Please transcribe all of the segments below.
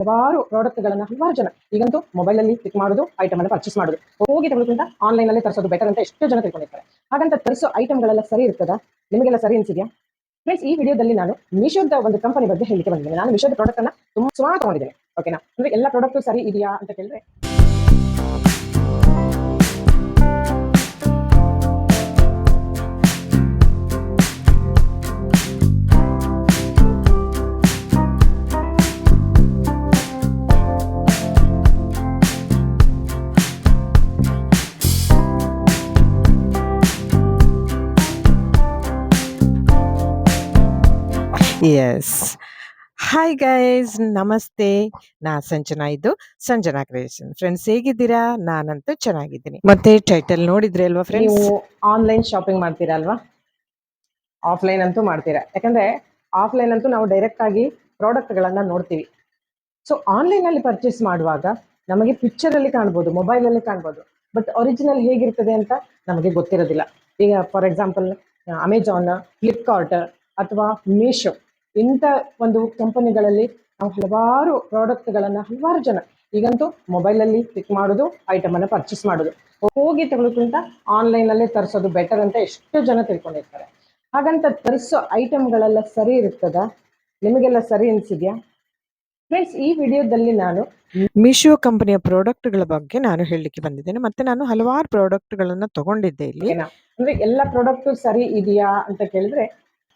ಹಲವಾರು ಪ್ರಾಡಕ್ಟ್ಗಳನ್ನ ಹಲವಾರು ಜನ ಈಗಂತೂ ಮೊಬೈಲ್ ಅಲ್ಲಿ ಕ್ಲಿಕ್ ಮಾಡೋದು ಐಟಮ್ ಅನ್ನು ಪರ್ಚೇಸ್ ಮಾಡೋದು. ಹೋಗಿ ತಗೊಳ್ಳೋದ್ರಿಂದ ಆನ್ಲೈನ್ ಅಲ್ಲಿ ತರಿಸೋದು ಬೆಟರ್ ಅಂತ ಎಷ್ಟೋ ಜನ ತಿಳ್ಕೊಂಡಿರ್ತಾರೆ. ಹಾಗಂತ ತರಿಸೋ ಐಟಮ್ಗಳೆಲ್ಲ ಸರಿ ಇರ್ತದ? ನಿಮಗೆಲ್ಲ ಸರಿ ಅನಿಸಿದ್ಯಾ? ಫ್ರೆಂಡ್ಸ್ ಈ ವಿಡಿಯೋದಲ್ಲಿ ನಾನು ಮೀಶೋದ ಒಂದು ಕಂಪನಿ ಬಗ್ಗೆ ಹೇಳಿಕೆ ಬಂದಿದ್ದೇನೆ. ನಾನು ಮೀಶೋದ ಪ್ರಾಡಕ್ಟ್ ಅನ್ನ ತುಂಬಾ ತಗೊಂಡಿದ್ದೇನೆ ಓಕೆನಾ ಅಂದ್ರೆ ಎಲ್ಲ ಪ್ರಾಡಕ್ಟ್ ಸರಿ ಇದೆಯಾ ಅಂತ ಕೇಳಿದ್ರೆ ಎಸ್ ಹಾಯ್ ಗೈಸ್ ನಮಸ್ತೆ. ನಾ ಸಂಜನಾ ಇದು, ಸಂಜನಾ ಕ್ರಿಯೇಷನ್ ಫ್ರೆಂಡ್ಸ್ ಹೇಗಿದ್ದೀರಾ? ನಾನಂತೂ ಚೆನ್ನಾಗಿದ್ದೀನಿ. ಮತ್ತೆ ಟೈಟಲ್ ನೋಡಿದ್ರೆ ಅಲ್ವಾ ಫ್ರೆಂಡ್ಸ್ ಆನ್ಲೈನ್ ಶಾಪಿಂಗ್ ಮಾಡ್ತೀರಾ ಅಲ್ವಾ? ಆಫ್ಲೈನ್ ಅಂತೂ ಮಾಡ್ತೀರಾ. ಯಾಕಂದ್ರೆ ಆಫ್ಲೈನ್ ಅಂತೂ ನಾವು ಡೈರೆಕ್ಟ್ ಆಗಿ ಪ್ರಾಡಕ್ಟ್ ಗಳನ್ನ ನೋಡ್ತೀವಿ. ಸೊ ಆನ್ಲೈನ್ ಅಲ್ಲಿ ಪರ್ಚೇಸ್ ಮಾಡುವಾಗ ನಮಗೆ ಪಿಕ್ಚರ್ ಅಲ್ಲಿ ಕಾಣ್ಬೋದು ಮೊಬೈಲ್ ಅಲ್ಲಿ ಕಾಣ್ಬೋದು. ಬಟ್ ಒರಿಜಿನಲ್ ಹೇಗಿರ್ತದೆ ಅಂತ ನಮಗೆ ಗೊತ್ತಿರೋದಿಲ್ಲ. ಈಗ ಫಾರ್ ಎಕ್ಸಾಂಪಲ್ ಅಮೆಜಾನ್ ಫ್ಲಿಪ್ಕಾರ್ಟ್ ಅಥವಾ ಮೀಶೋ ಇಂಥ ಒಂದು ಕಂಪನಿಗಳಲ್ಲಿ ನಾವು ಹಲವಾರು ಪ್ರಾಡಕ್ಟ್ಗಳನ್ನು ಹಲವಾರು ಜನ ಈಗಂತೂ ಮೊಬೈಲಲ್ಲಿ ಕ್ಲಿಕ್ ಮಾಡೋದು ಅನ್ನ ಪರ್ಚೇಸ್ ಮಾಡೋದು. ಹೋಗಿ ತಗೊಳ್ಳೋಕ್ಕಿಂತ ಆನ್ಲೈನ್ ಅಲ್ಲೇ ತರಿಸೋದು ಬೆಟರ್ ಅಂತ ಎಷ್ಟೋ ಜನ ತಿಳ್ಕೊಂಡಿರ್ತಾರೆ. ಹಾಗಂತ ತರಿಸೋ ಐಟಮ್ಗಳೆಲ್ಲ ಸರಿ ಇರ್ತದ ನಿಮಗೆಲ್ಲ ಸರಿ ಅನಿಸಿದ್ಯಾ? ಫ್ರೆಂಡ್ಸ್ ಈ ವಿಡಿಯೋದಲ್ಲಿ ನಾನು ಮೀಶೋ ಕಂಪನಿಯ ಪ್ರಾಡಕ್ಟ್ಗಳ ಬಗ್ಗೆ ನಾನು ಹೇಳಲಿಕ್ಕೆ ಬಂದಿದ್ದೇನೆ. ಮತ್ತೆ ನಾನು ಹಲವಾರು ಪ್ರಾಡಕ್ಟ್ಗಳನ್ನು ತಗೊಂಡಿದ್ದೆ ಇಲ್ಲಿ. ಅಂದ್ರೆ ಎಲ್ಲ ಪ್ರಾಡಕ್ಟ್ ಸರಿ ಇದೆಯಾ ಅಂತ ಕೇಳಿದ್ರೆ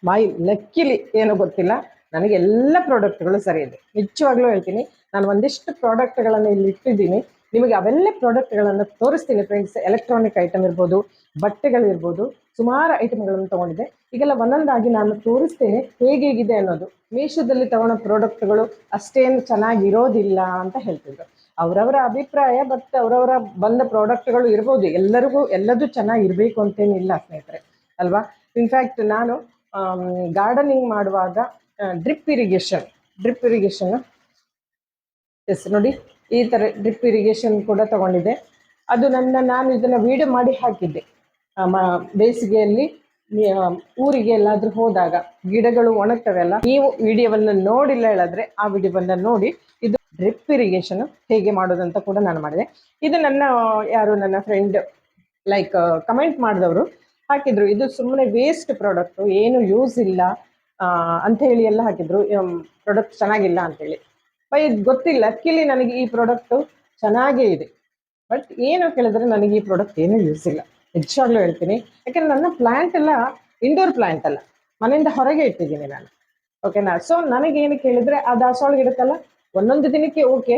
ಮೈ ಲಕ್ಕಿಲಿ ಏನೋ ಗೊತ್ತಿಲ್ಲ. ನನಗೆ ಎಲ್ಲ ಪ್ರಾಡಕ್ಟ್ಗಳು ಸರಿ ಇದೆ. ನಿಜವಾಗ್ಲೂ ಹೇಳ್ತೀನಿ, ನಾನು ಒಂದಿಷ್ಟು ಪ್ರಾಡಕ್ಟ್ಗಳನ್ನು ಇಲ್ಲಿ ಇಟ್ಟಿದ್ದೀನಿ. ನಿಮಗೆ ಅವೆಲ್ಲ ಪ್ರಾಡಕ್ಟ್ಗಳನ್ನು ತೋರಿಸ್ತೀನಿ ಫ್ರೆಂಡ್ಸ್ ಎಲೆಕ್ಟ್ರಾನಿಕ್ ಐಟಮ್ ಇರ್ಬೋದು ಬಟ್ಟೆಗಳಿರ್ಬೋದು ಸುಮಾರು ಐಟಮ್ಗಳನ್ನು ತಗೊಂಡಿದ್ದೆ. ಈಗೆಲ್ಲ ಒಂದೊಂದಾಗಿ ನಾನು ತೋರಿಸ್ತೇನೆ ಹೇಗೇಗಿದೆ ಅನ್ನೋದು. ಮೀಶೋದಲ್ಲಿ ತಗೊಳ್ಳೋ ಪ್ರಾಡಕ್ಟ್ಗಳು ಅಷ್ಟೇನು ಚೆನ್ನಾಗಿರೋದಿಲ್ಲ ಅಂತ ಹೇಳ್ತಿದ್ರು. ಅವರವರ ಅಭಿಪ್ರಾಯ ಬಟ್ ಅವರವರ ಬಂದ ಪ್ರಾಡಕ್ಟ್ಗಳು ಇರ್ಬೋದು. ಎಲ್ಲರಿಗೂ, ಎಲ್ಲದೂ ಚೆನ್ನಾಗಿರಬೇಕು ಅಂತೇನಿಲ್ಲ ಸ್ನೇಹಿತರೆ. ಅಲ್ವಾ? ಇನ್ಫ್ಯಾಕ್ಟ್ ನಾನು ಗಾರ್ಡನಿಂಗ್ ಮಾಡುವಾಗ drip irrigation drip irrigation yes, ನೋಡಿ, ಈ ಥರ ಡ್ರಿಪ್ ಇರಿಗೇಷನ್ ಕೂಡ ತಗೊಂಡಿದೆ ಅದು ನನ್ನ, ನಾನು ಇದನ್ನು ವಿಡಿಯೋ ಮಾಡಿ ಹಾಕಿದ್ದೆ. ಬೇಸಿಗೆಯಲ್ಲಿ ಊರಿಗೆ ಎಲ್ಲಾದ್ರೂ ಹೋದಾಗ, ಗಿಡಗಳು ಒಣಗ್ತವೆಲ್ಲ, ನೀವು ವಿಡಿಯೋವನ್ನು ನೋಡಿಲ್ಲ ಹೇಳಿದ್ರೆ ಆ ವಿಡಿಯೋವನ್ನು ನೋಡಿ, ಇದು ಡ್ರಿಪ್ ಇರಿಗೇಷನ್ ಹೇಗೆ ಮಾಡೋದಂತ ಕೂಡ ನಾನು ಮಾಡಿದೆ. ಇದು ನನ್ನ, ಯಾರು, ನನ್ನ ಫ್ರೆಂಡ್ ಲೈಕ್ ಕಮೆಂಟ್ ಮಾಡಿದವರು. ಹಾಕಿದ್ರು. ಇದು ಸುಮ್ಮನೆ ವೇಸ್ಟ್ ಪ್ರಾಡಕ್ಟ್ ಏನು ಯೂಸ್ ಇಲ್ಲ ಅಂತ ಹೇಳಿ ಎಲ್ಲ ಹಾಕಿದ್ರು. ಪ್ರಾಡಕ್ಟ್ ಚೆನ್ನಾಗಿಲ್ಲ ಅಂತೇಳಿ ಬೈ ಗೊತ್ತಿಲ್ಲ. ಕಿಲಿ ನನಗೆ ಈ ಪ್ರಾಡಕ್ಟ್ ಚೆನ್ನಾಗೇ ಇದೆ. ಬಟ್ ಏನು ಕೇಳಿದ್ರೆ ನನಗೆ ಈ ಪ್ರಾಡಕ್ಟ್ ಏನೂ ಯೂಸ್ ಇಲ್ಲ. ನಿಜವಾಗ್ಲೂ ಹೇಳ್ತೀನಿ. ಯಾಕಂದ್ರೆ ನನ್ನ ಪ್ಲ್ಯಾಂಟ್ ಎಲ್ಲ ಇಂಡೋರ್ ಪ್ಲ್ಯಾಂಟ್ ಅಲ್ಲ. ಮನೆಯಿಂದ ಹೊರಗೆ ಇಟ್ಟಿದ್ದೀನಿ ನಾನು. ಓಕೆನಾ ಸೊ ನನಗೇನು ಕೇಳಿದ್ರೆ, ಆ ದಾಸವಾಳ ಗಿಡಕ್ಕಲ್ಲ ಒಂದೊಂದು ದಿನಕ್ಕೆ ಓಕೆ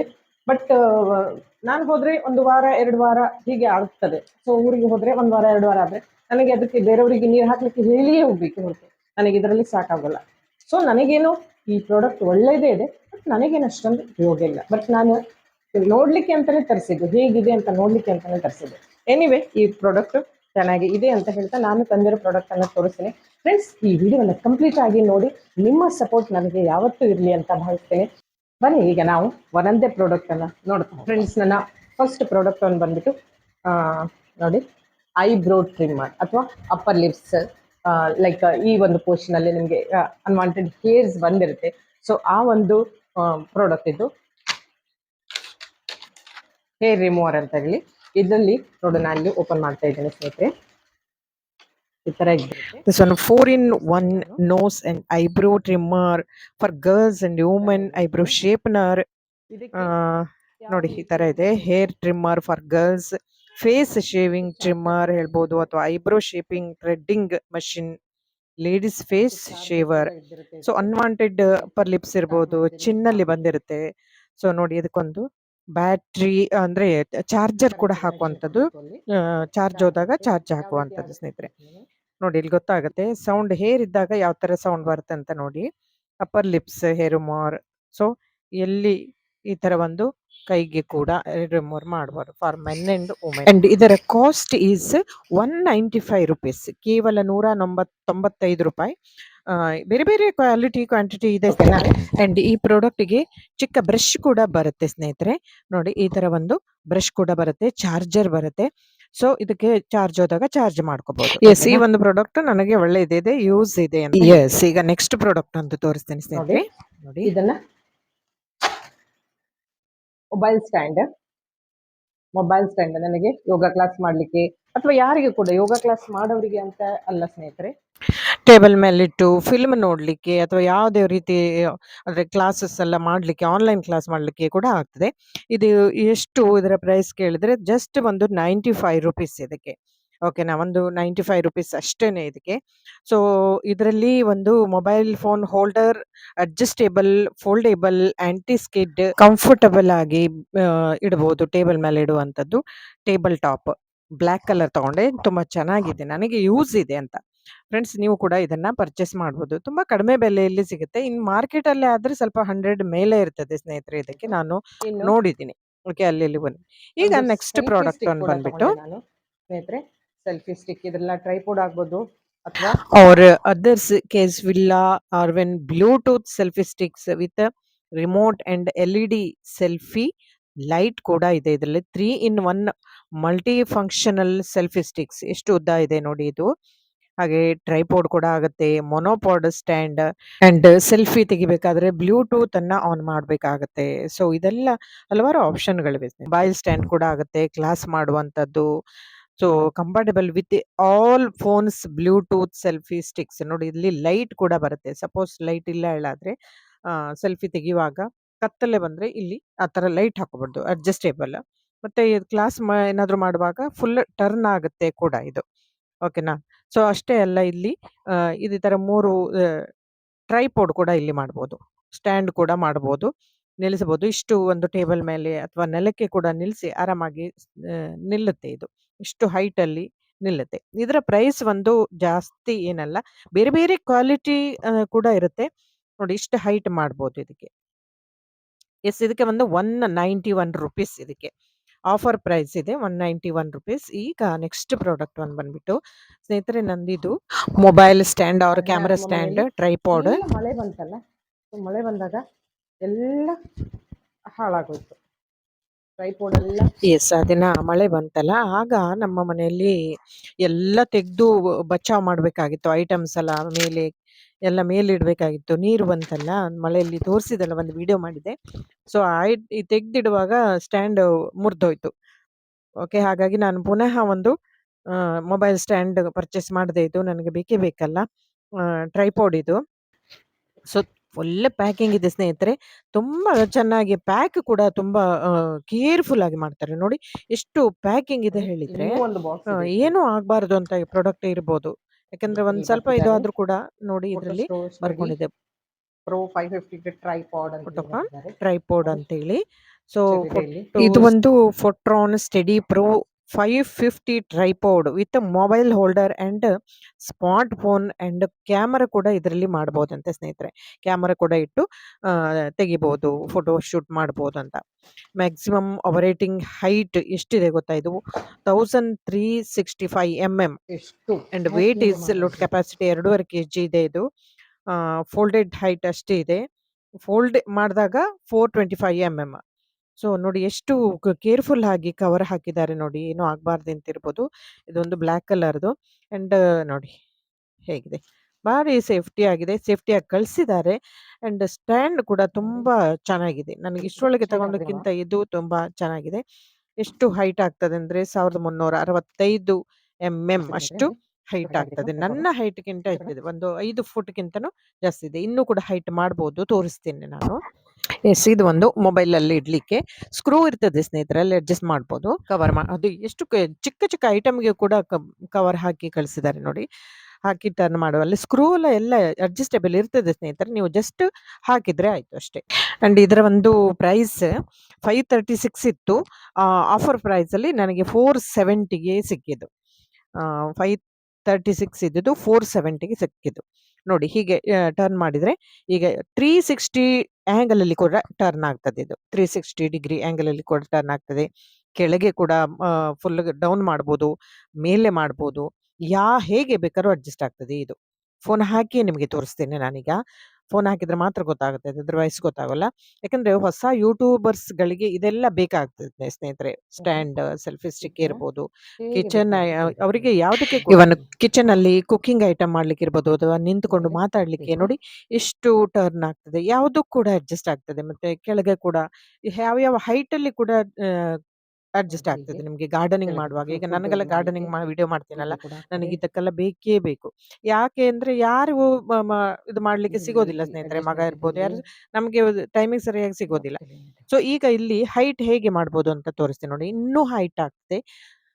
ಬಟ್ ನಾನು ಹೋದ್ರೆ ಒಂದು ವಾರ, ಎರಡು ವಾರ ಹೀಗೆ ಆಗ್ತದೆ ಸೊ ಊರಿಗೆ ಹೋದ್ರೆ ಒಂದು ವಾರ, ಎರಡು ವಾರ ಆದ್ರೆ ನನಗೆ ಅದಕ್ಕೆ ಬೇರೆಯವರಿಗೆ ನೀರು ಹಾಕ್ಲಿಕ್ಕೆ ಹೇಳಿಯೇ ಹೋಗ್ಬೇಕು ಹೊರತು. ನನಗೆ ಇದರಲ್ಲಿ ಸಾಕಾಗಲ್ಲ. ಸೊ ನನಗೇನು ಈ ಪ್ರಾಡಕ್ಟ್ ಒಳ್ಳೇದೇ ಇದೆ ಬಟ್ ನನಗೇನು ಅಷ್ಟೊಂದು ಉಪಯೋಗ ಇಲ್ಲ. ಬಟ್ ನಾನು ನೋಡ್ಲಿಕ್ಕೆ ಅಂತಾನೆ ತರಿಸಿದ್ದು, ಹೇಗಿದೆ ಅಂತ ನೋಡ್ಲಿಕ್ಕೆ ಅಂತಾನೆ ತರಿಸಿದ್ದು. ಎನಿವೆ ಈ ಪ್ರಾಡಕ್ಟ್ ಚೆನ್ನಾಗಿ ಇದೆ ಅಂತ ಹೇಳ್ತಾ ನಾನು ತಂದಿರೋ ಪ್ರಾಡಕ್ಟ್ ಅನ್ನ ತೋರಿಸ್ತೀನಿ. ಫ್ರೆಂಡ್ಸ್ ಈ ವಿಡಿಯೋನ ಕಂಪ್ಲೀಟ್ ಆಗಿ ನೋಡಿ, ನಿಮ್ಮ ಸಪೋರ್ಟ್ ನನಗೆ ಯಾವತ್ತೂ ಇರಲಿ ಅಂತ ಭಾವಿಸ್ತೇನೆ. ಬನ್ನಿ, ಈಗ ನಾವು ಒಂದೊಂದೇ ಪ್ರಾಡಕ್ಟ್ ಅನ್ನ ನೋಡ್ತೀವಿ. ಫ್ರೆಂಡ್ಸ್ ನನ್ನ ಫಸ್ಟ್ ಪ್ರಾಡಕ್ಟ್ ಒಂದು ಬಂದ್ಬಿಟ್ಟು ನೋಡಿ ಐಬ್ರೋ ಟ್ರಿಮ್ಮರ್ ಅಥವಾ ಅಪ್ಪರ್ ಲಿಪ್ಸ್ ಲೈಕ್ ಈ ಒಂದು ಪೋರ್ಷನ್ ಅಲ್ಲಿ ನಿಮಗೆ ಅನ್ವಾಂಟೆಡ್ ಹೇರ್ಸ್ ಬಂದಿರುತ್ತೆ. ಸೊ ಆ ಒಂದು ಪ್ರಾಡಕ್ಟ್ ಇದು. ಹೇರ್ ರಿಮೂವರ್ ಅಂತ ಹೇಳಿ. ಇದರಲ್ಲಿ ನೋಡಿ ನಾನು ಇಲ್ಲಿ ಓಪನ್ ಮಾಡ್ತಾ ಇದ್ದೇನೆ ಸ್ನೇಹಿತರೆ. ಈ ತರ ಇದ್ದಿರುತ್ತೆ this one four in one nose and eyebrow trimmer for girls and women eyebrow shaper ಇದಕ್ಕೆ ನೋಡಿ ಈ ತರ ಇದೆ. Hair trimmer for girls face shaving trimmer ಹೇಳ್ಬೋದು ಅಥವಾ eyebrow shaping threading machine ladies face shaver so unwanted upper lips ಇರ್ಬೋದು ಚಿನ್ನಲ್ಲಿ ಬಂದಿರುತ್ತೆ. ಸೊ ನೋಡಿ ಇದಕ್ಕೊಂದು ಬ್ಯಾಟ್ರಿ ಅಂದ್ರೆ ಚಾರ್ಜರ್ ಕೂಡ ಹಾಕುವಂಥದ್ದು. ಚಾರ್ಜ್ ಹೋದಾಗ ಚಾರ್ಜ್ ಹಾಕುವಂಥದ್ದು ಸ್ನೇಹಿತರೆ. ನೋಡಿ ಇಲ್ಲಿ ಗೊತ್ತಾಗುತ್ತೆ. ಸೌಂಡ್ ಹೇರ್ ಇದ್ದಾಗ ಯಾವ ತರ ಸೌಂಡ್ ಬರುತ್ತೆ ಅಂತ ನೋಡಿ. Upper lips hair more so ಎಲ್ಲಿ ಈ ತರ ಒಂದು ಕೈಗೆ ಕೂಡ ರಿಮೂವ್ ಮಾಡಬಹುದು for men and women. And ಇದರ cost is one ninety five rupees ಕೇವಲ ನೂರ ನೊಂಬತ್ ತೊಂಬತ್ತೈದು ರೂಪಾಯಿ ಬೇರೆ ಬೇರೆ ಕ್ವಾಲಿಟಿ ಕ್ವಾಂಟಿಟಿ ಇದೆ ಅಂಡ್ ಈ ಪ್ರಾಡಕ್ಟ್ಗೆ ಚಿಕ್ಕ ಬ್ರಷ್ ಕೂಡ ಬರುತ್ತೆ ಸ್ನೇಹಿತರೆ. ನೋಡಿ ಈ ತರ ಒಂದು ಬ್ರಷ್ ಕೂಡ ಬರುತ್ತೆ ಚಾರ್ಜರ್ ಬರುತ್ತೆ. ಸೊ ಇದಕ್ಕೆ ಚಾರ್ಜ್ ಹೋದಾಗ ಚಾರ್ಜ್ ಮಾಡ್ಕೋಬಹುದು ಎಸ್ ಈ ಒಂದು ಪ್ರಾಡಕ್ಟ್ ನನಗೆ ಒಳ್ಳೆ ಇದೆ ಯೂಸ್ ಇದೆ ಎಸ್ ಈಗ ನೆಕ್ಸ್ಟ್ ಪ್ರಾಡಕ್ಟ್ ಅಂತ ತೋರಿಸ್ತೇನೆ ಸ್ನೇಹಿತರೆ. ನೋಡಿ. ಇದನ್ನ ಮೊಬೈಲ್ ಸ್ಟ್ಯಾಂಡ್ ಮೊಬೈಲ್ ಸ್ಟ್ಯಾಂಡ್ ನನಗೆ ಯೋಗ ಕ್ಲಾಸ್ ಮಾಡಲಿಕ್ಕೆ ಅಥವಾ ಯಾರಿಗೆ ಕೂಡ ಯೋಗ ಕ್ಲಾಸ್ ಮಾಡೋರಿಗೆ ಅಂತ ಅಲ್ಲ ಸ್ನೇಹಿತರೆ. ಟೇಬಲ್ ಮೇಲಿಟ್ಟು ಫಿಲ್ಮ್ ನೋಡ್ಲಿಕ್ಕೆ ಅಥವಾ ಯಾವುದೇ ರೀತಿ, ಅಂದರೆ ಕ್ಲಾಸಸ್ ಎಲ್ಲ ಮಾಡ್ಲಿಕ್ಕೆ ಆನ್ಲೈನ್ ಕ್ಲಾಸ್ ಮಾಡ್ಲಿಕ್ಕೆ ಕೂಡ ಆಗ್ತದೆ. ಇದು ಎಷ್ಟು ಇದರ ಪ್ರೈಸ್ ಕೇಳಿದ್ರೆ ಜಸ್ಟ್ ಒಂದು ನೈಂಟಿ ಫೈವ್ ರುಪೀಸ್ ಇದಕ್ಕೆ ಓಕೆನಾ ಒಂದು ನೈಂಟಿ ಫೈವ್ ರುಪೀಸ್ ಅಷ್ಟೇನೆ ಇದಕ್ಕೆ. ಸೊ ಇದರಲ್ಲಿ ಒಂದು mobile phone holder adjustable foldable anti skid comfortable ಆಗಿ ಇಡಬಹುದು ಟೇಬಲ್ ಮೇಲೆ ಇಡುವಂತದ್ದು ಟೇಬಲ್ ಟಾಪ್ ಬ್ಲ್ಯಾಕ್ ಕಲರ್ ತಗೊಂಡೆ. ತುಂಬಾ ಚೆನ್ನಾಗಿದೆ. ನನಗೆ ಯೂಸ್ ಇದೆ ಅಂತ. ಫ್ರೆಂಡ್ಸ್ ನೀವು ಕೂಡ ಇದನ್ನ ಪರ್ಚೇಸ್ ಮಾಡ್ಬೋದು. ತುಂಬಾ ಕಡಿಮೆ ಬೆಲೆಯಲ್ಲಿ ಸಿಗುತ್ತೆ. ಇನ್ ಮಾರ್ಕೆಟ್ ಅಲ್ಲಿ ಆದ್ರೆ ಸ್ವಲ್ಪ ಹಂಡ್ರೆಡ್ ಮೇಲೆ ಇರ್ತದೆ ಸ್ನೇಹಿತರೆ ಇದಕ್ಕೆ ನಾನು ಇನ್ನು ನೋಡಿದ್ದೀನಿ. ಓಕೆ ಅಲ್ಲಿ ಇಲ್ಲಿ ಬನ್ನಿ. ಈಗ ಒಂದು ನೆಕ್ಸ್ಟ್ ಪ್ರಾಡಕ್ಟ್ ಒಂದು ಕೂಡ ಬಂದ್ಬಿಟ್ಟು ತಗೊಂಡೆ ನಾನು. ಸ್ನೇಹಿತರೆ ಸೆಲ್ಫಿ ಸ್ಟಿಕ್ ಇದೆಲ್ಲ ಟ್ರೈಪೋಡ್ ಆಗ್ಬೋದು ಅಥವಾ or case case villa or when bluetooth selfie sticks with a remote and led selfie light ಕೂಡ ಇದೆ ಇದರಲ್ಲಿ. Three in one multi functional selfie sticks ಎಷ್ಟು ಉದ್ದ ಇದೆ ನೋಡಿ ಇದು. ಹಾಗೆ ಟ್ರೈಪೋಡ್ ಕೂಡ ಆಗುತ್ತೆ ಮೊನೋಪಾಡ್ ಸ್ಟ್ಯಾಂಡ್ ಅಂಡ್ ಸೆಲ್ಫಿ ತೆಗಿಬೇಕಾದ್ರೆ ಬ್ಲೂಟೂತ್ ಅನ್ನ ಆನ್ ಮಾಡಬೇಕಾಗತ್ತೆ. ಸೊ ಇದೆಲ್ಲ ಹಲವಾರು ಆಪ್ಷನ್ಗಳಿವೆ ಮೊಬೈಲ್ ಸ್ಟ್ಯಾಂಡ್ ಕೂಡ ಆಗುತ್ತೆ ಕ್ಲಾಸ್ ಮಾಡುವಂತದ್ದು so comfortable with all phones Bluetooth selfie sticks ನೋಡಿ, ಇಲ್ಲಿ ಲೈಟ್ ಕೂಡ ಬರುತ್ತೆ. ಸಪೋಸ್ ಲೈಟ್ ಇಲ್ಲ ಹೇಳಾದ್ರೆ ಸೆಲ್ಫಿ ತೆಗೆಯುವಾಗ ಕತ್ತಲೆ ಬಂದ್ರೆ ಇಲ್ಲಿ ಆ ತರ ಲೈಟ್ ಹಾಕೋಬಾರ್ದು ಅಡ್ಜಸ್ಟೇಬಲ್ ಮತ್ತೆ ಕ್ಲಾಸ್ ಏನಾದ್ರು ಮಾಡುವಾಗ ಫುಲ್ ಟರ್ನ್ ಆಗುತ್ತೆ ಕೂಡ ಇದು. ಓಕೆನಾ? ಸೊ, ಅಷ್ಟೇ ಅಲ್ಲ ಇಲ್ಲಿ ಇದೇ ಥರ ಮೂರು ಟ್ರೈಪೋಡ್ ಕೂಡ ಇಲ್ಲಿ ಮಾಡ್ಬೋದು. ಸ್ಟ್ಯಾಂಡ್ ಕೂಡ ಮಾಡ್ಬೋದು ನಿಲ್ಲಿಸಬಹುದು ಇಷ್ಟು ಒಂದು ಟೇಬಲ್ ಮೇಲೆ ಅಥವಾ ನೆಲಕ್ಕೆ ಕೂಡ ನಿಲ್ಲಿಸಿ ಆರಾಮಾಗಿ ನಿಲ್ಲುತ್ತೆ ಇದು. ಇಷ್ಟು ಹೈಟ್ ಅಲ್ಲಿ ನಿಲ್ಲುತ್ತೆ. ಇದರ ಪ್ರೈಸ್ ಒಂದು ಜಾಸ್ತಿ ಏನಲ್ಲ, ಬೇರೆ ಬೇರೆ ಕ್ವಾಲಿಟಿ ಕೂಡ ಇರುತ್ತೆ. ನೋಡಿ, ಇಷ್ಟು ಹೈಟ್ ಮಾಡ್ಬೋದು ಇದಕ್ಕೆ. ಎಸ್, ಇದಕ್ಕೆ ಒಂದು ಒನ್ ನೈಂಟಿ ಒನ್ ರುಪೀಸ್ ಇದಕ್ಕೆ. ಆಫರ್ ಪ್ರೈಸ್ ಇದೆ ಒನ್ ನೈಂಟಿ ಒನ್ ರುಪೀಸ್. ಈಗ ನೆಕ್ಸ್ಟ್ ಪ್ರಾಡಕ್ಟ್ ಒಂದು ಬಂದ್ಬಿಟ್ಟು ಸ್ನೇಹಿತರೆ ನಂದಿದು ಮೊಬೈಲ್ ಸ್ಟ್ಯಾಂಡ್ ಆರ್ ಅದೇ ಕ್ಯಾಮ್ರಾ ಸ್ಟ್ಯಾಂಡ್ ಟ್ರೈಪಾಡ್. ಮಳೆ ಬಂತಲ್ಲ ಮಳೆ ಬಂದಾಗ ಎಲ್ಲ ಹಾಳಾಗೋಯ್ತು. ಟ್ರೈಪೋಡ್ ಎಲ್ಲ ಎಸ್ ಅದನ್ನ ಮಳೆ ಬಂತಲ್ಲ ಆಗ ನಮ್ಮ ಮನೆಯಲ್ಲಿ ಎಲ್ಲ ತೆಗೆದು ಬಚಾವ್ ಮಾಡ್ಬೇಕಾಗಿತ್ತು ಐಟಮ್ಸ್ ಎಲ್ಲ ಮೇಲೆ ಎಲ್ಲ ಮೇಲೆ ಇಡ್ಬೇಕಾಗಿತ್ತು ನೀರು ಬಂತಲ್ಲ ಮಳೆಯಲ್ಲಿ ತೋರಿಸಿದಲ್ಲ ಒಂದು ವಿಡಿಯೋ ಮಾಡಿದೆ ಸೊ ಐ ತೆಗೆದಿಡುವಾಗ ಸ್ಟ್ಯಾಂಡ್ ಮುರಿದೋಯ್ತು. ಓಕೆ ಹಾಗಾಗಿ ನಾನು ಪುನಃ ಒಂದು ಮೊಬೈಲ್ ಸ್ಟ್ಯಾಂಡ್ ಪರ್ಚೇಸ್ ಮಾಡಿದೆ ಇದು ನನಗೆ ಬೇಕೇ ಬೇಕಲ್ಲ. ಟ್ರೈಪೋಡ್ ಇದು. ಸೊ ಒಳ್ಳೆ ಪ್ಯಾಕಿಂಗ್ ಇದೆ ಸ್ನೇಹಿತರೆ. ತುಂಬಾ ಚೆನ್ನಾಗಿ ಪ್ಯಾಕ್ ಕೂಡ ತುಂಬಾ ಕೇರ್ಫುಲ್ ಆಗಿ ಮಾಡ್ತಾರೆ. ನೋಡಿ ಎಷ್ಟು ಪ್ಯಾಕಿಂಗ್ ಇದೆ ಹೇಳಿದ್ರೆ ಏನೂ ಆಗ್ಬಾರ್ದು ಅಂತ ಪ್ರಾಡಕ್ಟ್ ಇರ್ಬೋದು. ಯಾಕಂದ್ರೆ ಒಂದ್ ಸ್ವಲ್ಪ ಇದು ಆದ್ರೂ ಕೂಡ ನೋಡಿ ಇದರಲ್ಲಿ ಬರ್ಕೊಂಡಿದೆ. ಪ್ರೋ ಫೈವ್ ಫಿಫ್ಟಿ ಟ್ರೈಪಾಡ್ ಅಂತ ಹೇಳಿ ಟ್ರೈಪಾಡ್ ಟ್ರೈಪೋಡ್ ಹೇಳಿ. ಸೋ ಸೊ ಇದು ಒಂದು Photron steady pro five fifty tripod with mobile holder and smart phone and camera ಕೂಡ ಇದರಲ್ಲಿ ಮಾಡಬಹುದಂತೆ ಸ್ನೇಹಿತರೆ. ಕ್ಯಾಮರಾ ಕೂಡ ಇಟ್ಟು ಆ, ತೆಗಿಬಹುದು ಫೋಟೋ ಶೂಟ್ ಮಾಡಬಹುದು ಅಂತ. ಮ್ಯಾಕ್ಸಿಮಮ್ ಆಪರೇಟಿಂಗ್ ಹೈಟ್ ಎಷ್ಟಿದೆ ಗೊತ್ತಾ? ಇದು thousand three sixty five M M ಎಷ್ಟು? ಅಂಡ್ ವೇಟ್ ಈಸ್ ಇಸ್ ಮಾಡಿದ್ದಾರೆ. ಕೆಪಾಸಿಟಿ ಎರಡೂವರೆ ಕೆ ಜಿ ಇದೆ. ಇದು ಫೋಲ್ಡೆಡ್ ಹೈಟ್ ಅಷ್ಟೇ ಇದೆ. ಫೋಲ್ಡ್ ಮಾಡಿದಾಗ four twenty five M M so ನೋಡಿ ಎಷ್ಟು ಕೇರ್ಫುಲ್ ಆಗಿ ಕವರ್ ಹಾಕಿದ್ದಾರೆ ನೋಡಿ ಏನು ಆಗಬಾರ್ದು ಅಂತಿರ್ಬೋದು. ಇದೊಂದು ಬ್ಲ್ಯಾಕ್ ಕಲರ್ದು. ಅಂಡ್ ನೋಡಿ ಹೇಗಿದೆ. ಭಾರಿ ಸೇಫ್ಟಿ ಆಗಿದೆ. ಸೇಫ್ಟಿಯಾಗಿ ಕಳಿಸಿದ್ದಾರೆ. ಅಂಡ್ ಸ್ಟ್ಯಾಂಡ್ ಕೂಡ ತುಂಬಾ ಚೆನ್ನಾಗಿದೆ. ನನಗೆ ಇಷ್ಟರೊಳಗೆ ತಗೊಂಡಕ್ಕಿಂತ ಇದು ತುಂಬಾ ಚೆನ್ನಾಗಿದೆ. ಎಷ್ಟು ಹೈಟ್ ಆಗ್ತದೆ ಅಂದರೆ ಸಾವಿರದ ಮುನ್ನೂರ ಅರವತ್ತೈದು ಎಂ ಎಂ ಅಷ್ಟು ಹೈಟ್ ಆಗ್ತದೆ. ನನ್ನ ಹೈಟ್ಗಿಂತ ಇರ್ತದೆ. ಒಂದು ಐದು ಫುಟ್ಗಿಂತನೂ ಜಾಸ್ತಿ ಇದೆ. ಇನ್ನೂ ಕೂಡ ಹೈಟ್ ಮಾಡ್ಬೋದು. ತೋರಿಸ್ತೀನಿ ನಾನು. ಇದು ಒಂದು ಮೊಬೈಲಲ್ಲಿ ಇಡಲಿಕ್ಕೆ ಸ್ಕ್ರೂ ಇರ್ತದೆ ಸ್ನೇಹಿತರೆ, ಅಲ್ಲಿ ಅಡ್ಜಸ್ಟ್ ಮಾಡ್ಬೋದು ಕವರ್ ಮಾ, ಅದು ಎಷ್ಟು ಚಿಕ್ಕ ಚಿಕ್ಕ ಐಟಮ್ಗೆ ಕೂಡ ಕವರ್ ಹಾಕಿ ಕಳಿಸಿದ್ದಾರೆ ನೋಡಿ. ಹಾಕಿ ಟರ್ನ್ ಮಾಡುವಲ್ಲಿ ಸ್ಕ್ರೂ ಎಲ್ಲ ಎಲ್ಲ ಅಡ್ಜಸ್ಟೇಬಲ್ ಇರ್ತದೆ ಸ್ನೇಹಿತರೆ, ನೀವು ಜಸ್ಟ್ ಹಾಕಿದರೆ ಆಯಿತು ಅಷ್ಟೇ. ಆ್ಯಂಡ್ ಇದರ ಒಂದು ಪ್ರೈಸ್ ಫೈವ್ ತರ್ಟಿ ಸಿಕ್ಸ್ ಇತ್ತು ಆಫರ್ ಪ್ರೈಸಲ್ಲಿ ನನಗೆ ಫೋರ್ ಸೆವೆಂಟಿಗೆ ಸಿಕ್ಕಿದ್ದು. ಫೈವ್ ತರ್ಟಿ ಸಿಕ್ಸ್ ಇದ್ದಿದ್ದು ಫೋರ್ ಸೆವೆಂಟಿಗೆ ಸಿಕ್ಕಿದ್ದು. ನೋಡಿ ಹೀಗೆ ಟರ್ನ್ ಮಾಡಿದರೆ ಈಗ ತ್ರೀ ಸಿಕ್ಸ್ಟಿ ಆ್ಯಂಗಲಲ್ಲಿ ಕೂಡ ಟರ್ನ್ ಆಗ್ತದೆ ಇದು. ತ್ರೀ ಸಿಕ್ಸ್ಟಿ ಡಿಗ್ರಿ ಆ್ಯಂಗಲಲ್ಲಿ ಕೂಡ ಟರ್ನ್ ಆಗ್ತದೆ. ಕೆಳಗೆ ಕೂಡ ಫುಲ್ ಡೌನ್ ಮಾಡ್ಬೋದು, ಮೇಲೆ ಮಾಡ್ಬೋದು, ಯಾ ಹೇಗೆ ಬೇಕಾದ್ರೂ ಅಡ್ಜಸ್ಟ್ ಆಗ್ತದೆ ಇದು. ಫೋನ್ ಹಾಕಿ ನಿಮಗೆ ತೋರಿಸ್ತೇನೆ ನಾನೀಗ. ಫೋನ್ ಹಾಕಿದ್ರೆ ಮಾತ್ರ ಗೊತ್ತಾಗುತ್ತೆ ಅದರ್ವೈಸ್ ಗೊತ್ತಾಗಲ್ಲ. ಯಾಕಂದ್ರೆ ಹೊಸ ಯೂಟ್ಯೂಬರ್ಸ್ಗಳಿಗೆ ಇದೆಲ್ಲ ಬೇಕಾಗ್ತದೆ ಸ್ನೇಹಿತರೆ. ಸ್ಟ್ಯಾಂಡ್ ಸೆಲ್ಫಿ ಸ್ಟಿಕ್ ಇರ್ಬೋದು ಕಿಚನ್ ಅವರಿಗೆ ಯಾವುದಕ್ಕೆ ಇವನ್ ಕಿಚನ್ ಅಲ್ಲಿ ಕುಕಿಂಗ್ ಐಟಮ್ ಮಾಡ್ಲಿಕ್ಕೆ ಇರ್ಬೋದು ಅಥವಾ ನಿಂತ್ಕೊಂಡು ಮಾತಾಡ್ಲಿಕ್ಕೆ ನೋಡಿ ಇಷ್ಟು ಟರ್ನ್ ಆಗ್ತದೆ. ಯಾವುದು ಕೂಡ ಅಡ್ಜಸ್ಟ್ ಆಗ್ತದೆ. ಮತ್ತೆ ಕೆಳಗೆ ಕೂಡ ಯಾವ ಯಾವ ಹೈಟ್ ಅಲ್ಲಿ ಕೂಡ ಅಡ್ಜಸ್ಟ್ ಆಗ್ತದೆ ನಿಮಗೆ ಗಾರ್ಡನಿಂಗ್ ಮಾಡುವಾಗ. ಈಗ ನನಗೆಲ್ಲ ಮಾಡ್ಲಿಕ್ಕೆ ಗಾರ್ಡನಿಂಗ್ ವಿಡಿಯೋ ಮಾಡ್ತೀನಲ್ಲ ಕೂಡ ನನಗೆ. ಇದಕ್ಕೆಲ್ಲ ಬೇಕೇ ಬೇಕು. ಯಾಕೆ ಅಂದ್ರೆ ಯಾರು ಮ- ಮ- ಇದು ಮಾಡ್ಲಿಕ್ಕೆ ಸಿಗೋದಿಲ್ಲ ಸ್ನೇಹಿತರೆ ಮಗ ಇರ್ಬೋದು. ಯಾರು ನಮಗೆ ಟೈಮಿಂಗ್ ಸರಿಯಾಗಿ ಸಿಗೋದಿಲ್ಲ. ಸೊ ಈಗ ಇಲ್ಲಿ ಹೈಟ್ ಹೇಗೆ ಮಾಡ್ಬೋದು ಅಂತ ತೋರಿಸ್ತೀನಿ ನೋಡಿ. ಇನ್ನೂ ಹೈಟ್ ಆಗ್ತದೆ.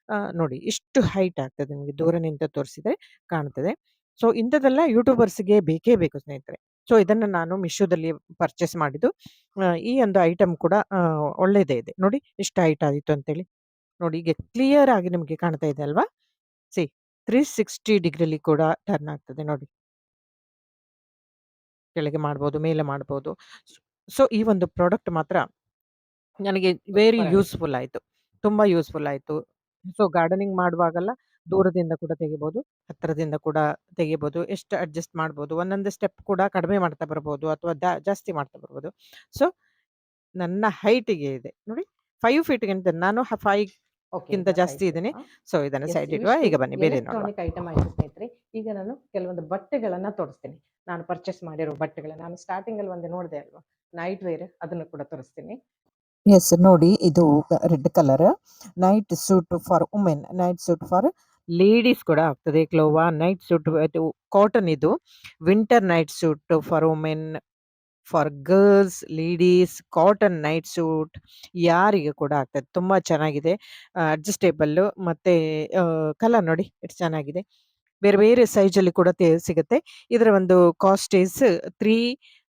ಆ, ನೋಡಿ ಇಷ್ಟು ಹೈಟ್ ಆಗ್ತದೆ ನಿಮಗೆ ದೂರ ನಿಂತ ತೋರಿಸಿದ್ರೆ ಕಾಣ್ತದೆ. ಸೊ ಇಂಥದ್ದೆಲ್ಲ ಯೂಟ್ಯೂಬರ್ಸ್ಗೆ ಬೇಕೇ ಬೇಕು ಸ್ನೇಹಿತರೆ. ಸೊ ಇದನ್ನ ನಾನು ಮಿಶೋದಲ್ಲಿ ಪರ್ಚೇಸ್ ಮಾಡಿದ್ದು. ಈ ಒಂದು ಐಟಮ್ ಕೂಡ ಒಳ್ಳೆಯದೇ ಒಳ್ಳೇದೇ ಇದೆ. ನೋಡಿ ಇಷ್ಟ ಹೈಟ್ ಆದಿತ್ತು ಅಂತೇಳಿ. ನೋಡಿ ಈಗ ಕ್ಲಿಯರ್ ಆಗಿ ನಿಮಗೆ ಕಾಣ್ತಾ ಇದೆ ಅಲ್ವಾ? ಸಿ ತ್ರೀ ಸಿಕ್ಸ್ಟಿ ಡಿಗ್ರಿಲಿ ಕೂಡ ಟರ್ನ್ ಆಗ್ತದೆ ನೋಡಿ. ಕೆಳಗೆ ಮಾಡ್ಬೋದು ಮೇಲೆ ಮಾಡ್ಬೋದು. ಸೊ ಈ ಒಂದು ಪ್ರಾಡಕ್ಟ್ ಮಾತ್ರ ನನಗೆ ವೆರಿ. ಯೂಸ್ಫುಲ್ ಆಯಿತು. ತುಂಬ ಯೂಸ್ಫುಲ್ ಆಯಿತು. ಸೊ ಗಾರ್ಡನಿಂಗ್ ಮಾಡುವಾಗೆಲ್ಲ ದೂರದಿಂದ ಕೂಡ ತೆಗಿಬೋದು ಹತ್ತಿರದಿಂದ ಕೂಡ ತೆಗಿಬೋದು ಎಷ್ಟು ಅಡ್ಜಸ್ಟ್ ಮಾಡ್ಬೋದು ಒಂದೊಂದು ಸ್ಟೆಪ್ ಕೂಡ ಕಡಿಮೆ ಮಾಡ್ತಾ ಬರ್ಬೋದು ಅಥವಾ ಜಾಸ್ತಿ ಮಾಡ್ತಾ ಬರ್ಬೋದು. ಸೊ ನನ್ನ ಹೈಟಿಗೆ ಇದೆ. ನೋಡಿ ಫೈವ್ ಫೀಟ್ಗಿಂತ ನಾನು ಫೈವ್ ಗಿಂತ ಜಾಸ್ತಿ. ಇದ್ದೀನಿ. ಸೊ ಇದನ್ನು ಸೈಡ್ ಇಡುವ. ಈಗ ಬನ್ನಿ ಬೇರೆ ಐಟಮ್ ಆಯ್ತು ಸ್ನೇಹಿತರೆ. ಈಗ ನಾನು ಕೆಲವೊಂದು ಬಟ್ಟೆಗಳನ್ನ ತೋರಿಸ್ತೀನಿ. ನಾನು ಪರ್ಚೇಸ್ ಮಾಡಿರೋ ಬಟ್ಟೆಗಳ ನಾನು ಸ್ಟಾರ್ಟಿಂಗ್ ಅಲ್ಲಿ ಒಂದು ನೋಡಿದೆ ಅಲ್ವಾ? ನೈಟ್ ವೇರ್ ಅದನ್ನು ಕೂಡ ತೋರಿಸ್ತೀನಿ. ಎಸ್ ನೋಡಿ ಇದು red colour. Night suit for women night suit for ladies ಕೂಡ ಆಗ್ತದೆ. ಕ್ಲೋವಾ ನೈಟ್ ಸೂಟ್ ಕಾಟನ್ ಇದು. Winter night suit for women, for girls, ladies, cotton night suit ಯಾರಿಗೆ ಕೂಡ ಆಗ್ತದೆ. ತುಂಬ ಚೆನ್ನಾಗಿದೆ. ಅಡ್ಜಸ್ಟೇಬಲ್ ಮತ್ತೆ ಕಲರ್ ನೋಡಿ ಎಷ್ಟು ಚೆನ್ನಾಗಿದೆ. ಬೇರೆ ಬೇರೆ ಸೈಜಲ್ಲಿ ಕೂಡ ಸಿಗುತ್ತೆ. ಇದರ ಒಂದು cost is three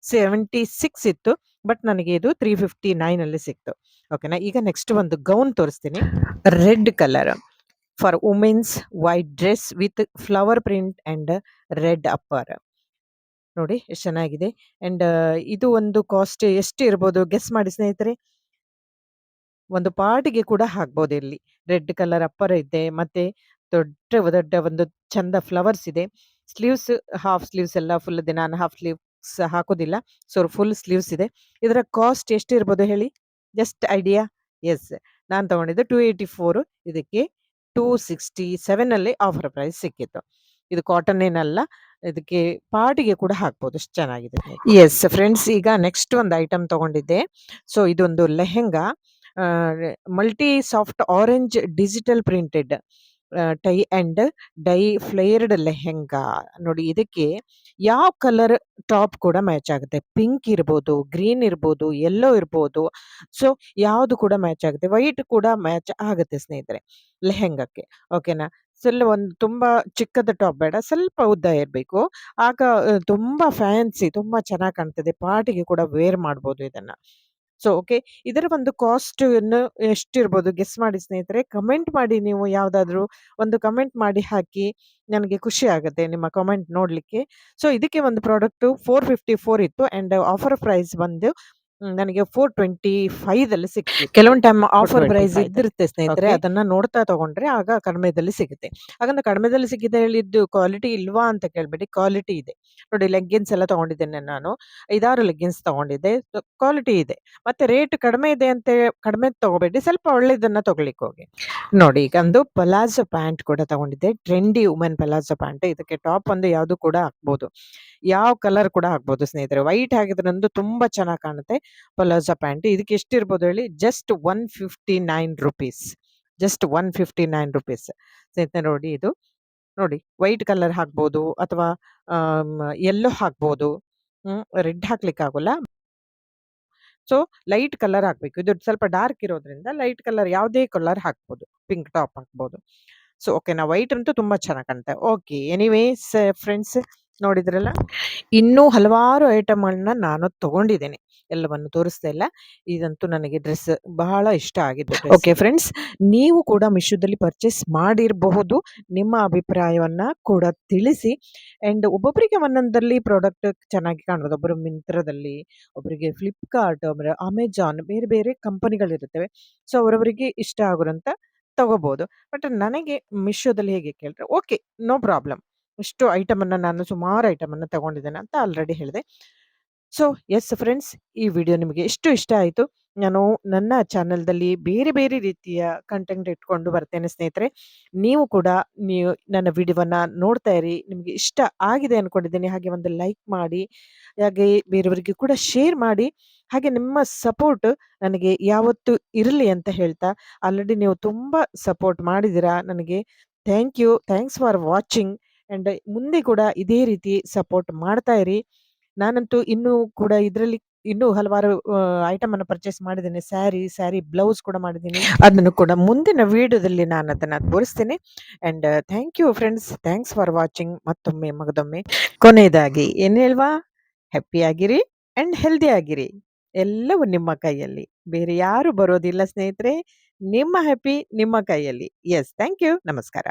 seventy six ಇತ್ತು. ಬಟ್ ನನಗೆ ಇದು ತ್ರೀ ಫಿಫ್ಟಿ ನೈನ್ ಅಲ್ಲಿ ಸಿಕ್ತು. ಓಕೆನಾ? ಈಗ ನೆಕ್ಸ್ಟ್ ಒಂದು ಗೌನ್ ತೋರಿಸ್ತೀನಿ. Red colour. For womens white dress with flower print and red upper ನೋಡಿ, ಎಷ್ಟು ಚೆನ್ನಾಗಿದೆ. ಅಂಡ್ ಇದು ಒಂದು ಕಾಸ್ಟ್ ಎಷ್ಟು ಇರ್ಬೋದು? ಗೆಸ್ ಮಾಡಿ ಸ್ನೇಹಿತರೆ. ಒಂದು ಪಾರ್ಟಿಗೆ ಕೂಡ ಹಾಕ್ಬೋದು ಇಲ್ಲಿ. ರೆಡ್ ಕಲರ್ ಅಪ್ಪರ್ ಇದೆ, ಮತ್ತೆ ದೊಡ್ಡ ದೊಡ್ಡ ಒಂದು ಚಂದ ಫ್ಲವರ್ಸ್ ಇದೆ. ಸ್ಲೀವ್ಸ್ ಹಾಫ್ ಸ್ಲೀವ್ಸ್ ಎಲ್ಲ ಫುಲ್ ನಾನು ಹಾಫ್ ಸ್ಲೀವ್ಸ್ ಹಾಕೋದಿಲ್ಲ. ಸೊ ಫುಲ್ ಸ್ಲೀವ್ಸ್ ಇದೆ. ಇದರ ಕಾಸ್ಟ್ ಎಷ್ಟು ಇರ್ಬೋದು ಹೇಳಿ? ಜಸ್ಟ್ ಐಡಿಯಾ ಎಸ್ ನಾನು ತಗೊಂಡಿದ್ದು ಟೂ ಏಯ್ಟಿ ಫೋರ್ ಇದಕ್ಕೆ ಟೂ ಸಿಕ್ಸ್ಟಿ ಸೆವೆನಲ್ಲಿ ಆಫರ್ ಪ್ರೈಸ್ ಸಿಕ್ಕಿತ್ತು. ಇದು ಕಾಟನ್ ಏನಲ್ಲ ಇದಕ್ಕೆ ಪಾಟಿಗೆ ಕೂಡ ಹಾಕ್ಬೋದು ಅಷ್ಟು ಚೆನ್ನಾಗಿದೆ ಎಸ್ ಫ್ರೆಂಡ್ಸ್ ಈಗ ನೆಕ್ಸ್ಟ್ ಒಂದು ಐಟಮ್ ತಗೊಂಡಿದ್ದೆ. ಸೊ ಇದೊಂದು lehenga multi soft orange digital printed tie and dye flared lehenga. ನೋಡಿ ಇದಕ್ಕೆ ಯಾವ ಕಲರ್ ಟಾಪ್ ಕೂಡ ಮ್ಯಾಚ್ ಆಗುತ್ತೆ. ಪಿಂಕ್ ಇರ್ಬೋದು, ಗ್ರೀನ್ ಇರ್ಬೋದು ಯೆಲ್ಲೋ ಇರ್ಬೋದು. ಸೊ, ಯಾವುದು ಕೂಡ ಮ್ಯಾಚ್ ಆಗುತ್ತೆ. ವೈಟ್ ಕೂಡ ಮ್ಯಾಚ್ ಆಗುತ್ತೆ ಸ್ನೇಹಿತರೆ ಲೆಹೆಂಗಕ್ಕೆ. ಓಕೆನಾ? ಸ್ವಲ್ಪ ಒಂದು ತುಂಬ ಚಿಕ್ಕದ ಟಾಪ್ ಬೇಡ, ಸ್ವಲ್ಪ ಉದ್ದ ಇರಬೇಕು. ಆಗ ತುಂಬಾ ಫ್ಯಾನ್ಸಿ, ತುಂಬ ಚೆನ್ನಾಗಿ ಕಾಣ್ತದೆ. ಪಾರ್ಟಿಗೆ ಕೂಡ ವೇರ್ ಮಾಡ್ಬೋದು ಇದನ್ನ. So, okay. ಇದರ ಒಂದು ಕಾಸ್ಟ್ ಎಷ್ಟಿರ್ಬೋದು? ಗೆಸ್ ಮಾಡಿ ಸ್ನೇಹಿತರೆ, ಕಮೆಂಟ್ ಮಾಡಿ ನೀವು ಯಾವುದಾದ್ರೂ ಒಂದು ಕಮೆಂಟ್ ಮಾಡಿ ಹಾಕಿ ನನಗೆ ಖುಷಿ ಆಗುತ್ತೆ ನಿಮ್ಮ ಕಮೆಂಟ್ ನೋಡಲಿಕ್ಕೆ. ಸೊ, ಇದಕ್ಕೆ ಒಂದು ಪ್ರಾಡಕ್ಟು ಫೋರ್ ಫಿಫ್ಟಿ ಫೋರ್ ಇತ್ತು, ಆ್ಯಂಡ್ ಆಫರ್ ಪ್ರೈಸ್ ಬಂದು ನನಗೆ ಫೋರ್ ಟ್ವೆಂಟಿ ಫೈವ್ ಅಲ್ಲಿ ಸಿಕ್ಕಿತ್ತು. ಕೆಲವೊಂದು ಟೈಮ್ ಆಫರ್ ಪ್ರೈಸ್ 425 ಇದ್ದಿರುತ್ತೆ ಸ್ನೇಹಿತರೆ ಅದನ್ನ ನೋಡ್ತಾ ತಗೊಂಡ್ರೆ ಆಗ ಕಡಿಮೆದಲ್ಲಿ ಸಿಗುತ್ತೆ. ಹಾಗಂದ್ರೆ ಕಡಿಮೆದಲ್ಲಿ ಸಿಕ್ಕಿದೆ ಹೇಳಿದ್ದು ಕ್ವಾಲಿಟಿ ಇಲ್ವಾ ಅಂತ ಕೇಳಬೇಡಿ ಕ್ವಾಲಿಟಿ ಇದೆ. ನೋಡಿ ಲೆಗ್ಗಿನ್ಸ್ ಎಲ್ಲ ತಗೊಂಡಿದ್ದೇನೆ ನಾನು. ಐದಾರು ಲೆಗ್ಗಿನ್ಸ್ ತಗೊಂಡಿದ್ದೆ. ಕ್ವಾಲಿಟಿ ಇದೆ. ಮತ್ತೆ ರೇಟ್ ಕಡಿಮೆ ಇದೆ ಅಂತ ಕಡಿಮೆ ತಗೋಬೇಡಿ ಸ್ವಲ್ಪ ಒಳ್ಳೇದನ್ನ ತಗೊಳ್ಳಿಕ್ಕೆ ಹೋಗಿ. ನೋಡಿ ಈಗ ಒಂದು ಪಲಾಜೋ ಪ್ಯಾಂಟ್ ಕೂಡ ತಗೊಂಡಿದ್ದೆ. ಟ್ರೆಂಡಿ ವುಮೆನ್ ಪಲಾಜೋ ಪ್ಯಾಂಟ್ ಇದಕ್ಕೆ ಟಾಪ್ ಒಂದು ಯಾವುದು ಕೂಡ ಹಾಕ್ಬೋದು. ಯಾವ ಕಲರ್ ಕೂಡ ಹಾಕ್ಬೋದು ಸ್ನೇಹಿತರೆ. ವೈಟ್ ಹಾಕಿದ್ರಂದು ತುಂಬಾ ಚೆನ್ನಾಗಿ ಕಾಣುತ್ತೆ. ಪಲಾಜೋ ಪ್ಯಾಂಟ್ ಇದಕ್ಕೆ ಎಷ್ಟಿರ್ಬೋದು ಹೇಳಿ? Just one fifty nine rupees just one fifty nine rupees ಸ್ನೇಹಿತರೆ, ನೋಡಿ ಇದು. ನೋಡಿ ವೈಟ್ ಕಲರ್ ಹಾಕ್ಬೋದು ಅಥವಾ ಎಲ್ಲೋ ಹಾಕ್ಬೋದು. ರೆಡ್ ಹಾಕ್ಲಿಕ್ಕೆ ಆಗೋಲ್ಲ. ಸೊ ಲೈಟ್ ಕಲರ್ ಹಾಕ್ಬೇಕು. ಇದು ಸ್ವಲ್ಪ ಡಾರ್ಕ್ ಇರೋದ್ರಿಂದ ಲೈಟ್ ಕಲರ್ ಯಾವುದೇ ಕಲರ್ ಹಾಕ್ಬೋದು. ಪಿಂಕ್ ಟಾಪ್ ಹಾಕ್ಬೋದು. ಸೊ ಓಕೆ ನಾ ವೈಟ್ ಅಂತೂ ತುಂಬಾ ಚೆನ್ನಾಗಿ ಕಾಣುತ್ತೆ ಓಕೆ ಎನಿವೇಸ್ ಫ್ರೆಂಡ್ಸ್ ನೋಡಿದ್ರಲ್ಲ? ಇನ್ನೂ ಹಲವಾರು ಐಟಮ್ಗಳನ್ನ ನಾನು ತಗೊಂಡಿದ್ದೇನೆ. ಎಲ್ಲವನ್ನು ತೋರಿಸ್ತಾ ಇಲ್ಲ. ಇದಂತೂ ನನಗೆ ಡ್ರೆಸ್ ಬಹಳ ಇಷ್ಟ ಆಗಿದೆ ಓಕೆ ಫ್ರೆಂಡ್ಸ್ ನೀವು ಕೂಡ ಮಿಶೋದಲ್ಲಿ ಪರ್ಚೇಸ್ ಮಾಡಿರಬಹುದು. ನಿಮ್ಮ ಅಭಿಪ್ರಾಯವನ್ನ ಕೂಡ ತಿಳಿಸಿ. ಅಂಡ್ ಒಬ್ಬೊಬ್ಬರಿಗೆ ಒಂದೊಂದರಲ್ಲಿ ಪ್ರಾಡಕ್ಟ್ ಚೆನ್ನಾಗಿ ಕಾಣ್ಬೋದು ಒಬ್ಬರು ಮಿಂತ್ರದಲ್ಲಿ, ಒಬ್ಬರಿಗೆ ಫ್ಲಿಪ್ಕಾರ್ಟ್ ಒಬ್ಬರು ಅಮೆಜಾನ್ ಬೇರೆ ಬೇರೆ ಕಂಪನಿಗಳಿರುತ್ತವೆ ಸೊ ಅವರವರಿಗೆ ಇಷ್ಟ ಆಗೋರಂತ ತಗೋಬಹುದು. ಬಟ್ ನನಗೆ ಮಿಶೋದಲ್ಲಿ ಹೇಗೆ ಕೇಳಿದ್ರೆ ಓಕೆ ನೋ ಪ್ರಾಬ್ಲಮ್ ಇಷ್ಟು ಐಟಮನ್ನು ನಾನು ಸುಮಾರು ಐಟಮನ್ನು ತಗೊಂಡಿದ್ದೇನೆ ಅಂತ ಆಲ್ರೆಡಿ ಹೇಳಿದೆ. ಸೊ ಎಸ್ ಫ್ರೆಂಡ್ಸ್ ಈ ವಿಡಿಯೋ ನಿಮಗೆ ಎಷ್ಟು ಇಷ್ಟ ಆಯಿತು. ನಾನು ನನ್ನ ಚಾನಲ್ದಲ್ಲಿ ಬೇರೆ ಬೇರೆ ರೀತಿಯ ಕಂಟೆಂಟ್ ಇಟ್ಕೊಂಡು ಬರ್ತೇನೆ ಸ್ನೇಹಿತರೆ. ನೀವು ಕೂಡ ನೀವು ನನ್ನ ವಿಡಿಯೋವನ್ನು ನೋಡ್ತಾ ಇರಿ. ನಿಮಗೆ ಇಷ್ಟ ಆಗಿದೆ ಅಂದ್ಕೊಂಡಿದ್ದೀನಿ ಹಾಗೆ ಒಂದು ಲೈಕ್ ಮಾಡಿ, ಹಾಗೆ ಬೇರೆಯವರಿಗೆ ಕೂಡ ಶೇರ್ ಮಾಡಿ, ಹಾಗೆ ನಿಮ್ಮ ಸಪೋರ್ಟ್ ನನಗೆ ಯಾವತ್ತೂ ಇರಲಿ ಅಂತ ಹೇಳ್ತಾ, ಆಲ್ರೆಡಿ ನೀವು ತುಂಬ ಸಪೋರ್ಟ್ ಮಾಡಿದ್ದೀರಾ ನನಗೆ. Thank you thanks for watching and ಮುಂದೆ ಕೂಡ ಇದೇ ರೀತಿ ಸಪೋರ್ಟ್ ಮಾಡ್ತಾ ಇರಿ. ನಾನಂತೂ ಇನ್ನೂ ಕೂಡ ಇದರಲ್ಲಿ ಇನ್ನೂ ಹಲವಾರು ಐಟಮ್ ಅನ್ನು ಪರ್ಚೇಸ್ ಮಾಡಿದ್ದೀನಿ. ಸ್ಯಾರಿ ಸ್ಯಾರಿ ಬ್ಲೌಸ್ ಕೂಡ ಮಾಡಿದ್ದೀನಿ. ಅದನ್ನು ಕೂಡ ಮುಂದಿನ ವಿಡಿಯೋದಲ್ಲಿ ನಾನು ಅದನ್ನು ತೋರಿಸ್ತೇನೆ. And thank you friends thanks for watching ಮತ್ತೊಮ್ಮೆ ಮಗದೊಮ್ಮೆ ಕೊನೆಯದಾಗಿ ಏನು ಹೇಳ್ವಾ? ಹ್ಯಾಪಿ ಆಗಿರಿ ಆ್ಯಂಡ್ ಹೆಲ್ದಿ ಆಗಿರಿ. ಎಲ್ಲವೂ ನಿಮ್ಮ ಕೈಯಲ್ಲಿ. ಬೇರೆ ಯಾರು ಬರೋದಿಲ್ಲ ಸ್ನೇಹಿತರೆ. ನಿಮ್ಮ ಹ್ಯಾಪಿ ನಿಮ್ಮ ಕೈಯಲ್ಲಿ. ಎಸ್ ಥ್ಯಾಂಕ್ ಯು ನಮಸ್ಕಾರ.